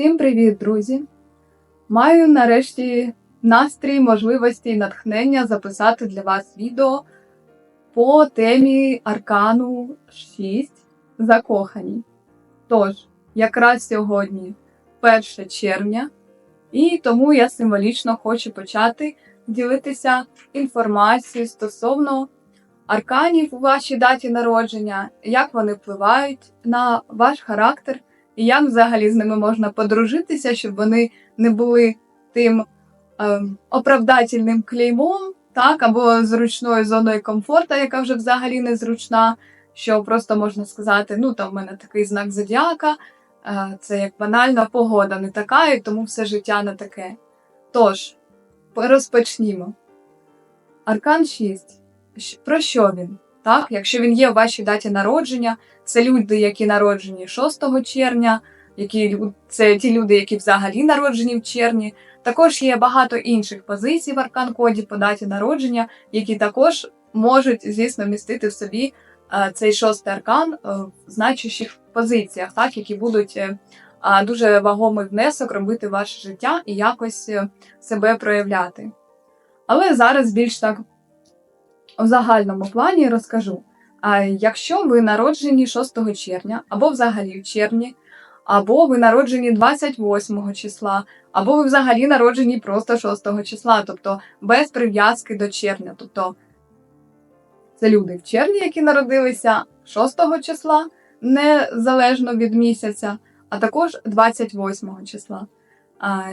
Всім привіт, друзі! Маю нарешті настрій, можливості і натхнення записати для вас відео по темі Аркану 6 Закохані. Тож, якраз сьогодні 1 червня, і тому я символічно хочу почати ділитися інформацією стосовно арканів у вашій даті народження, як вони впливають на ваш характер і як взагалі з ними можна подружитися, щоб вони не були тим е, оправдательним клеймом, так, або зручною зоною комфорту, яка вже взагалі не зручна, що просто можна сказати, ну там в мене такий знак зодіака, е, це як банальна погода не така, і тому все життя не таке. Тож, розпочнімо. Аркан 6. Про що він? Так, якщо він є в вашій даті народження, це люди, які народжені 6 червня, які це ті люди, які взагалі народжені в червні. Також є багато інших позицій в аркан-коді по даті народження, які також можуть, звісно, містити в собі е, цей шостий аркан е, в значущих позиціях, так, які будуть е, дуже вагомий внесок робити ваше життя і якось себе проявляти. Але зараз більш так в загальному плані розкажу. А якщо ви народжені 6 червня, або взагалі в червні, або ви народжені 28 числа, або ви взагалі народжені просто 6 числа, тобто без прив'язки до червня. Тобто це люди в червні, які народилися 6 числа, незалежно від місяця, а також 28 числа.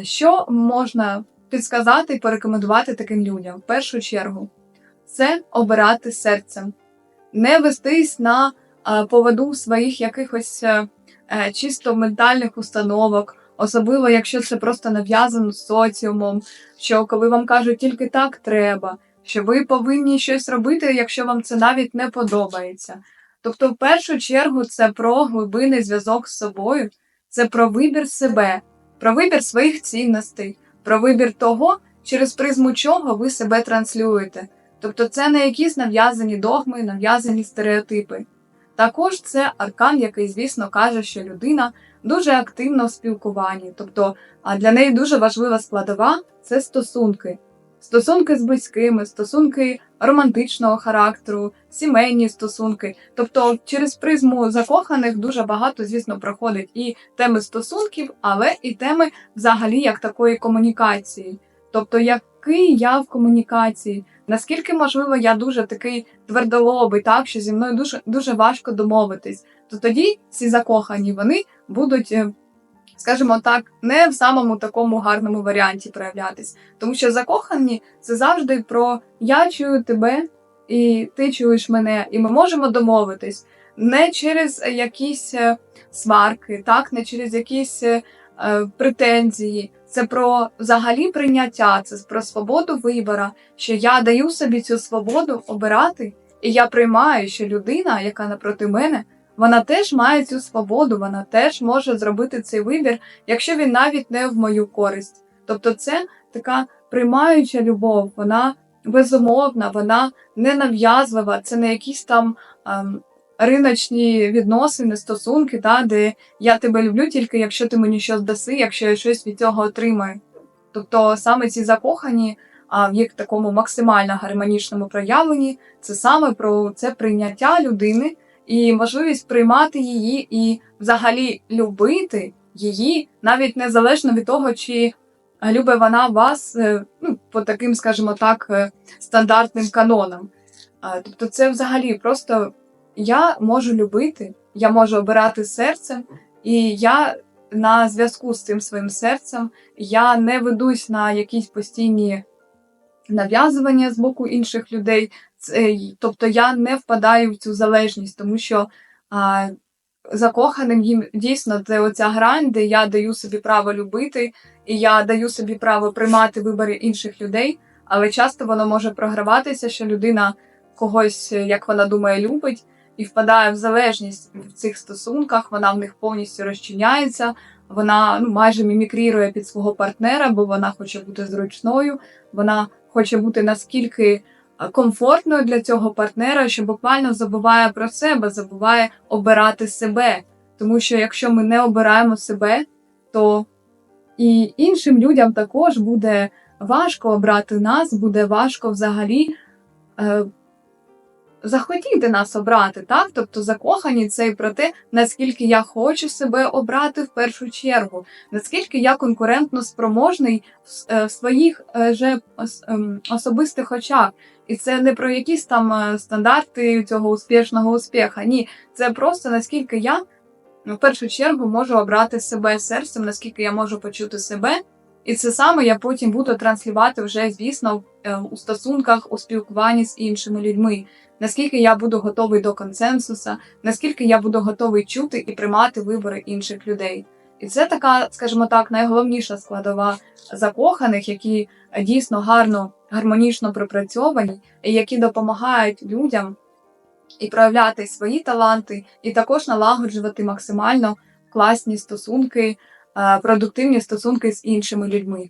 Що можна підсказати і порекомендувати таким людям? В першу чергу, це обирати серцем, не вестись на поводу своїх якихось е, е, чисто ментальних установок, особливо якщо це просто нав'язано соціумом, що коли вам кажуть тільки так треба, що ви повинні щось робити, якщо вам це навіть не подобається. Тобто, в першу чергу, це про глибинний зв'язок з собою, це про вибір себе, про вибір своїх цінностей, про вибір того, через призму чого ви себе транслюєте. Тобто це не якісь нав'язані догми, нав'язані стереотипи. Також це аркан, який, звісно, каже, що людина дуже активна в спілкуванні. Тобто, а для неї дуже важлива складова це стосунки. Стосунки з близькими, стосунки романтичного характеру, сімейні стосунки. Тобто, через призму закоханих дуже багато, звісно, проходить і теми стосунків, але і теми взагалі як такої комунікації. Тобто, який я в комунікації, наскільки можливо я дуже такий твердолобий, так що зі мною дуже дуже важко домовитись, то тоді ці закохані вони будуть, е, скажімо так, не в самому такому гарному варіанті проявлятись. Тому що закохані це завжди про я чую тебе і ти чуєш мене, і ми можемо домовитись не через якісь е, сварки, так, не через якісь е, е, претензії. Це про взагалі прийняття, це про свободу вибора, що я даю собі цю свободу обирати, і я приймаю, що людина, яка напроти мене, вона теж має цю свободу, вона теж може зробити цей вибір, якщо він навіть не в мою користь. Тобто, це така приймаюча любов, вона безумовна, вона не нав'язлива, це не якісь там ем, риночні відносини, стосунки, та, де я тебе люблю тільки якщо ти мені щось даси, якщо я щось від цього отримаю. Тобто саме ці закохані а в їх такому максимально гармонічному проявленні, це саме про це прийняття людини і можливість приймати її і взагалі любити її, навіть незалежно від того, чи любить вона вас е, ну, по таким, скажімо так, е, стандартним канонам. Тобто, це взагалі просто я можу любити, я можу обирати серцем, і я на зв'язку з цим своїм серцем я не ведусь на якісь постійні нав'язування з боку інших людей. Тобто я не впадаю в цю залежність, тому що а, закоханим їм дійсно це оця грань, де я даю собі право любити, і я даю собі право приймати вибори інших людей, але часто воно може програватися, що людина когось, як вона думає, любить. І впадає в залежність в цих стосунках, вона в них повністю розчиняється, вона ну, майже мімікрірує під свого партнера, бо вона хоче бути зручною, вона хоче бути наскільки комфортною для цього партнера, що буквально забуває про себе, забуває обирати себе. Тому що якщо ми не обираємо себе, то І іншим людям також буде важко обрати нас, буде важко взагалі е, захотіти нас обрати, так? Тобто закохані це і про те, наскільки я хочу себе обрати в першу чергу, наскільки я конкурентно спроможний в, е, своїх е, же ем, особистих очах. І це не про якісь там е, стандарти цього успішного успіха. Ні, це просто наскільки я ну, в першу чергу можу обрати себе серцем, наскільки я можу почути себе. І це саме я потім буду транслювати вже, звісно, у стосунках, у спілкуванні з іншими людьми. Наскільки я буду готовий до консенсуса, наскільки я буду готовий чути і приймати вибори інших людей. І це така, скажімо так, найголовніша складова закоханих, які дійсно гарно, гармонічно пропрацьовані, і які допомагають людям і проявляти свої таланти, і також налагоджувати максимально класні стосунки, е, продуктивні стосунки з іншими людьми.